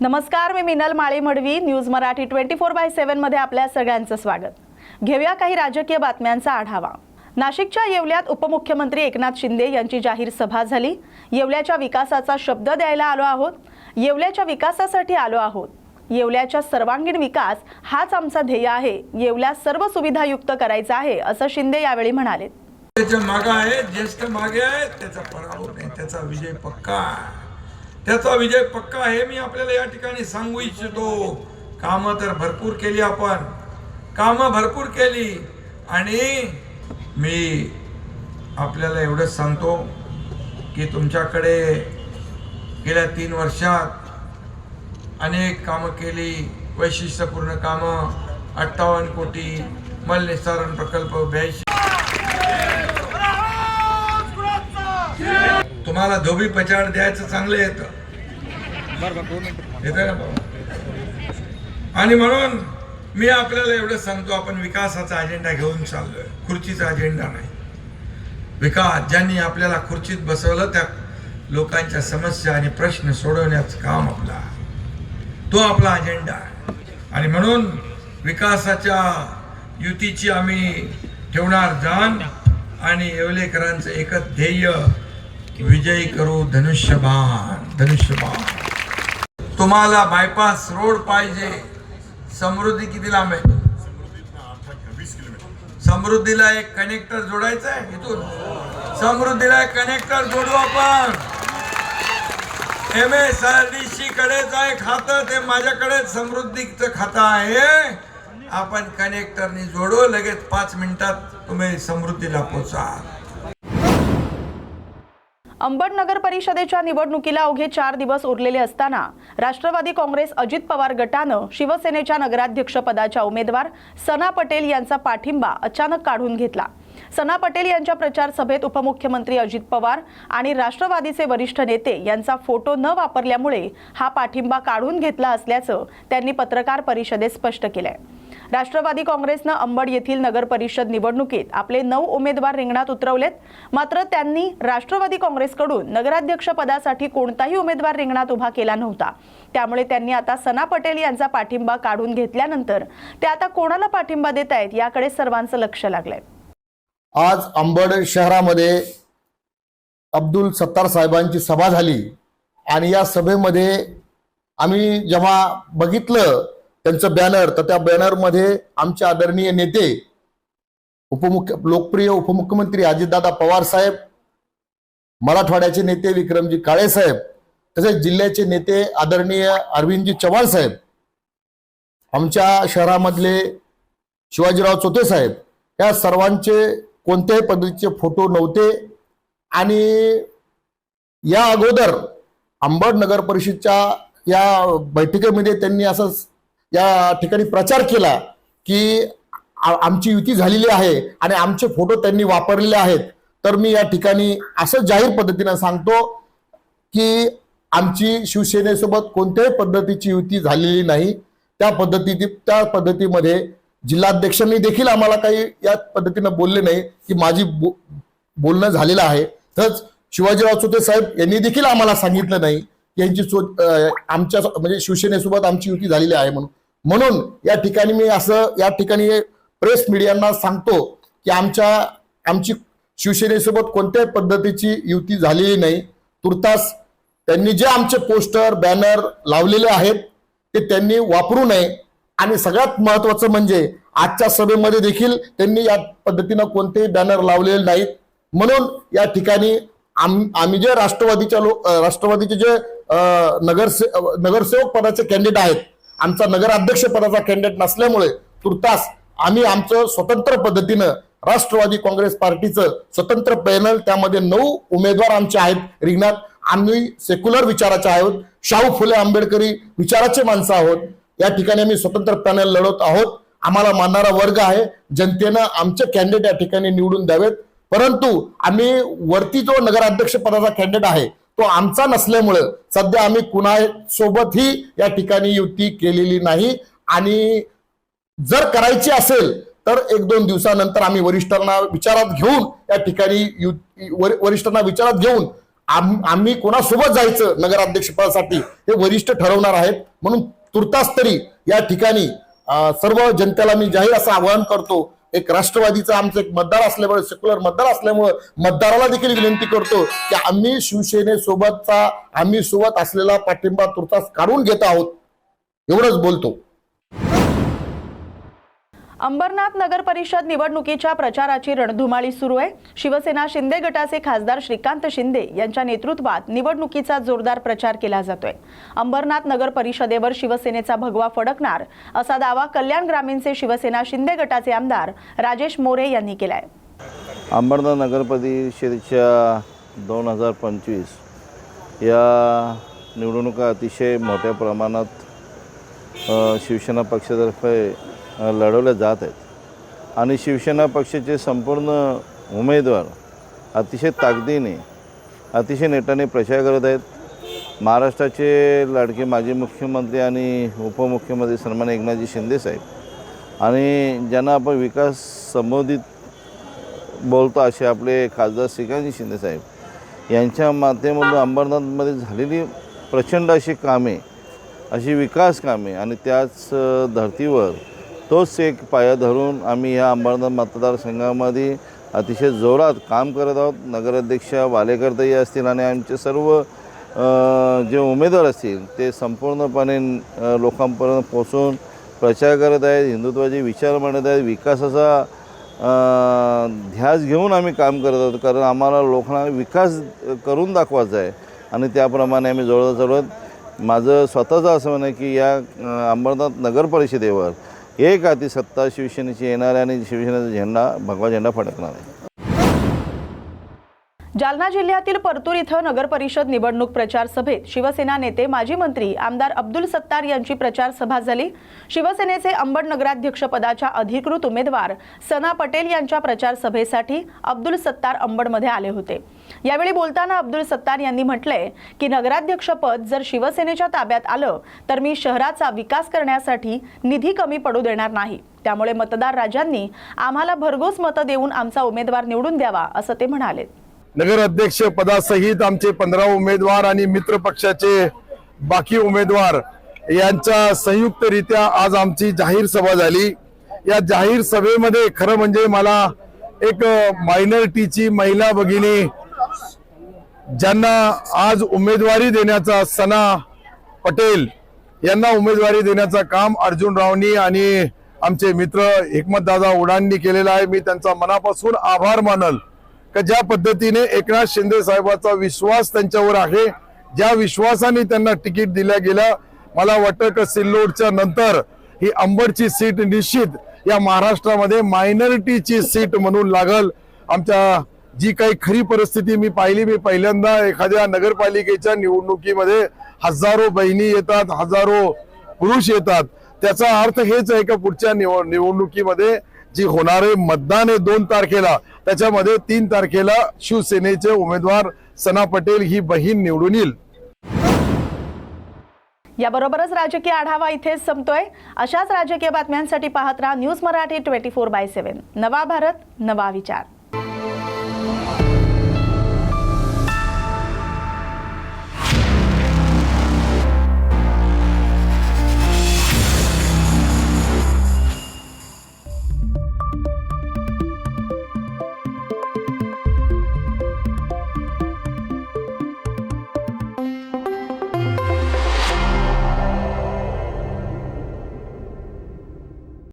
नमस्कार मी Minal Mali Madavi news Marathi twenty four by सेव्हनमध्ये आपल्या सगळ्यांचं स्वागत. घेऊया काही राजकीय बातम्यांचा आढावा. नाशिकच्या येवल्यात उपमुख्यमंत्री एकनाथ शिंदे यांची जाहीर सभा झाली. येवल्याच्या विकासाचा शब्द द्यायला आलो आहोत. येवल्याच्या विकासासाठी आलो आहोत. येवल्याच्या सर्वांगीण विकास हाच आमचा ध्येय आहे. येवल्या सर्व सुविधायुक्त करायचा आहे असं शिंदे यावेळी म्हणाले त्याच्यामागे आहे ज्येष्ठ मागे आहे त्याचा पराभव नाही त्याचा विजय पक्का आहे. त्याचा विजय पक्का हे मी आपल्याला या ठिकाणी सांगू इच्छितो. कामं तर भरपूर केली आपण. कामं भरपूर केली. आणि मी आपल्याला एवढंच सांगतो की तुमच्याकडे गेल्या तीन वर्षात अनेक कामं केली. वैशिष्ट्यपूर्ण कामं अठ्ठावन्न कोटी मल निस्तारण प्रकल्प ब्याऐंशी तुम्हाला धोबी पचाड द्यायचं चांगलं येतं. ना आणि म्हणून मी आपल्याला एवढं सांगतो आपण विकासाचा अजेंडा घेऊन चाललोय. खुर्चीचा अजेंडा नाही. विकास ज्यांनी आपल्याला खुर्चीत बसवलं त्या लोकांच्या समस्या आणि प्रश्न सोडवण्याचं काम आपलं तो आपला अजेंडा आहे. आणि म्हणून विकासाच्या युतीची आम्ही ठेवणार जाण आणि येवलेकरांचं एकच ध्येय विजयी करू धनुष्यबाण धनुष्यबाण. तुम्हाला बायपास रोड पाहिजे. समृद्धी किती लांब आहे? समृद्धीला एक कनेक्टर जोडायचं आहे इथून. समृद्धीला एक कनेक्टर जोडू आपण. M S R D C कडेच आहे खातं ते माझ्याकडे समृद्धीचं खातं आहे. आपण कनेक्टरनी जोडू लगेच पाच मिनिटात तुम्ही समृद्धीला पोचा अंबड नगर परिषदेच्या निवडणुकीला अवघे चार दिवस उरलेले असताना राष्ट्रवादी काँग्रेस अजित पवार गटानं शिवसेनेच्या नगराध्यक्षपदाच्या उमेदवार सना पटेल यांचा पाठिंबा अचानक काढून घेतला. सना पटेल यांच्या प्रचार सभेत उपमुख्यमंत्री अजित पवार आणि राष्ट्रवादीचे वरिष्ठ नेते यांचा फोटो न वापरल्यामुळे हा पाठिंबा काढून घेतला असल्याचं त्यांनी पत्रकार परिषदेत स्पष्ट केलंय. राष्ट्रवादी काँग्रेसनं अंबड येथील नगर परिषद निवडणुकीत आपले नऊ उमेदवार रिंगणात उतरवलेत. मात्र त्यांनी राष्ट्रवादी काँग्रेसकडून नगराध्यक्ष पदासाठी कोणताही उमेदवार रिंगणात उभा केला नव्हता. त्यामुळे त्यांनी आता सना पटेल यांचा पाठिंबा काढून घेतल्यानंतर ते आता कोणाला पाठिंबा देत आहेत याकडे सर्वांचं लक्ष लागलंय. आज अंबड शहरामध्ये अब्दुल सत्तार साहेबांची सभा झाली आणि या सभेमध्ये आम्ही जेव्हा बघितलं त्यांचं बॅनर तर त्या बॅनरमध्ये आमचे आदरणीय नेते उपमुख्य लोकप्रिय उपमुख्यमंत्री अजितदादा पवार साहेब मराठवाड्याचे नेते विक्रमजी काळे साहेब तसेच जिल्ह्याचे नेते आदरणीय अरविंदजी चव्हाण साहेब आमच्या शहरामधले शिवाजीराव चोते साहेब या सर्वांचे कोणत्याही पद्धतीचे फोटो नव्हते. आणि या अगोदर अंबड नगर परिषदच्या या बैठकीमध्ये त्यांनी असं या ठिकाणी प्रचार केला की आमची युती झालेली आहे आणि आमचे फोटो त्यांनी वापरलेले आहेत. तर मी या ठिकाणी असं जाहीर पद्धतीनं सांगतो की आमची शिवसेनेसोबत कोणत्याही पद्धतीची युती झालेली नाही. त्या पद्धती त्या पद्धतीमध्ये जिल्हाध्यक्षांनी देखील आम्हाला काही या पद्धतीनं बोलले नाही की माझी बो- बोलणं झालेलं आहे. तसंच शिवाजीराव चोते साहेब यांनी देखील आम्हाला सांगितलं नाही की यांची आमच्या म्हणजे शिवसेनेसोबत आमची युती झालेली आहे म्हणून. म्हणून या ठिकाणी मी असं या ठिकाणी प्रेस मीडियांना सांगतो की आमच्या आमची शिवसेनेसोबत कोणत्याही पद्धतीची युती झालेली नाही. तुर्तास त्यांनी जे आमचे पोस्टर बॅनर लावलेले आहेत ते त्यांनी वापरू नये. आणि सगळ्यात महत्वाचं म्हणजे आजच्या सभेमध्ये देखील त्यांनी या पद्धतीनं कोणतेही बॅनर लावलेले नाहीत. म्हणून या ठिकाणी आम- आम्ही जे राष्ट्रवादीच्या लोक राष्ट्रवादीचे जे नगरसे नगरसेवक पदाचे कॅन्डिडेट आहेत आमचा नगराध्यक्ष पदाचा कॅन्डिडेट नसल्यामुळे तुर्तास आम्ही आमचं स्वतंत्र पद्धतीनं राष्ट्रवादी काँग्रेस पार्टीचं स्वतंत्र पॅनल त्यामध्ये नऊ उमेदवार आमचे आहेत रिंगणात. आम्ही सेक्युलर विचाराचे आहोत. शाहू फुले आंबेडकरी विचाराचे माणसं आहोत. या ठिकाणी आम्ही स्वतंत्र पॅनल लढवत आहोत. आम्हाला मानणारा वर्ग आहे. जनतेनं आमचे कॅन्डिडेट या ठिकाणी निवडून द्यावेत. परंतु आम्ही वरती जो नगराध्यक्ष पदाचा कॅन्डिडेट आहे तो आमचा नसल्यामुळं सध्या आम्ही कुणासोबतही या ठिकाणी युती केलेली नाही. आणि जर करायची असेल तर एक दोन दिवसानंतर आम्ही वरिष्ठांना विचारात घेऊन या ठिकाणी यु- वर- वरिष्ठांना विचारात घेऊन आम- आम्ही कोणासोबत जायचं नगराध्यक्षपदासाठी हे वरिष्ठ ठरवणार आहेत. म्हणून तुर्तास तरी या ठिकाणी सर्व जनतेला मी जाहीर असं आवाहन करतो एक राष्ट्रवादीचा आमचं एक मतदार असल्यामुळे सेक्युलर मतदार असल्यामुळे मतदाराला देखील विनंती करतो की आम्ही शिवसेनेसोबतचा आम्ही सोबत असलेला पाठिंबा तुर्तास काढून घेत आहोत. एवढंच बोलतो. अंबरनाथ नगर परिषद निवडणुकीच्या प्रचाराची रणधुमाळी सुरू आहे. शिवसेना शिंदे गटाचे खासदार श्रीकांत शिंदे यांच्या नेतृत्वात निवडणुकीचा जोरदार प्रचार केला जातोय. अंबरनाथ नगर परिषदेवर शिवसेनेचा भगवा फडकणार असा दावा कल्याण ग्रामीणचे शिवसेना शिंदे गटाचे आमदार राजेश मोरे यांनी केलाय. अंबरनाथ नगर परिषदेच्या दोन हजार पंचवीस या निवडणुका अतिशय मोठ्या प्रमाणात शिवसेना पक्षातर्फे लढवल्या जात आहेत. आणि शिवसेना पक्षाचे संपूर्ण उमेदवार अतिशय ताकदीने अतिशय नेटाने प्रचार करत आहेत. महाराष्ट्राचे लाडके माजी मुख्यमंत्री आणि उपमुख्यमंत्री सन्मान एकनाथजी शिंदेसाहेब आणि ज्यांना आपण विकास संबोधित बोलतो असे आपले खासदार श्रीकांतजी शिंदेसाहेब यांच्या माध्यमातून अंबरनाथमध्ये झालेली प्रचंड अशी कामे अशी विकास कामे आणि त्याच धर्तीवर तोच एक पाया धरून आम्ही या अंबरनाथ मतदारसंघामध्ये अतिशय जोरात काम करत आहोत. नगराध्यक्ष वालेकरताई असतील आणि आमचे सर्व जे उमेदवार असतील ते संपूर्णपणे लोकांपर्यंत पोचून प्रचार करत आहेत हिंदुत्वाचे विचार मांडत आहेत विकासाचा ध्यास घेऊन आम्ही काम करत आहोत. कारण आम्हाला लोकांना विकास करून दाखवायचा आहे आणि त्याप्रमाणे आम्ही जोरात माझं स्वतःचं असं म्हणणं की या अंबरनाथ नगर परिषदेवर एक हाती सत्ता शिवसेनेची येणार आहे आणि शिवसेनेचा झेंडा भगवा झेंडा फडकणार आहे. जालना जिल्ह्यातील परतूर इथं नगर परिषद निवडणूक प्रचार सभेत शिवसेना नेते माजी मंत्री आमदार अब्दुल सत्तार यांची प्रचार सभा झाली. शिवसेनेचे अंबड नगराध्यक्ष पदाच्या अधिकृत उमेदवार सना पटेल यांच्या प्रचार सभेसाठी अब्दुल सत्तार अंबडमध्ये आले होते. यावेळी बोलताना अब्दुल सत्तार यांनी म्हटलंय की नगराध्यक्षपद जर शिवसेनेच्या ताब्यात आलं तर मी शहराचा विकास करण्यासाठी निधी कमी पडू देणार नाही. त्यामुळे मतदार राजांनी आम्हाला भरघोस मतं देऊन आमचा उमेदवार निवडून द्यावा असं ते म्हणाले. नगराध्यक्ष पदासहित आमचे पंधरा उमेदवार आणि मित्र पक्षाचे बाकी उमेदवार यांच्या संयुक्तरित्या आज आमची जाहीर सभा झाली. या जाहीर सभेमध्ये खरं म्हणजे मला एक मायनॉरिटीची महिला भगिनी ज्यांना आज उमेदवारी देण्याचा सना पटेल यांना उमेदवारी देण्याचं काम अर्जुन रावनी आणि आमचे मित्र दादा उडांनी केलेलं आहे. मी त्यांचा मनापासून आभार मानल. का ज्या पद्धतीने एकनाथ शिंदे साहेबाचा विश्वास त्यांच्यावर आहे ज्या विश्वासाने त्यांना तिकीट दिल्या गेलं मला वाटतं का सिल्लोडच्या नंतर ही अंबडची सीट निश्चित या महाराष्ट्रामध्ये मायनॉरिटीची सीट म्हणून लागल. आमच्या जी काही खरी परिस्थिती मी पाहिली मी पहिल्यांदा एखाद्या नगरपालिकेच्या निवडणुकीमध्ये हजारो बहिणी येतात हजारो पुरुष येतात. त्याचा अर्थ हेच आहे का पुढच्या निव- निवडणुकीमध्ये जी होणारे मतदान हे दोन तारखेला. त्याच्यामध्ये तीन तारखेला शिवसेनेचे उमेदवार सना पटेल ही बहीण निवडून येईल. याबरोबरच राजकीय आढावा इथेच संपतोय. अशाच राजकीय बातम्यांसाठी पाहत राहा news Marathi twenty four by seven. नवा भारत नवा विचार.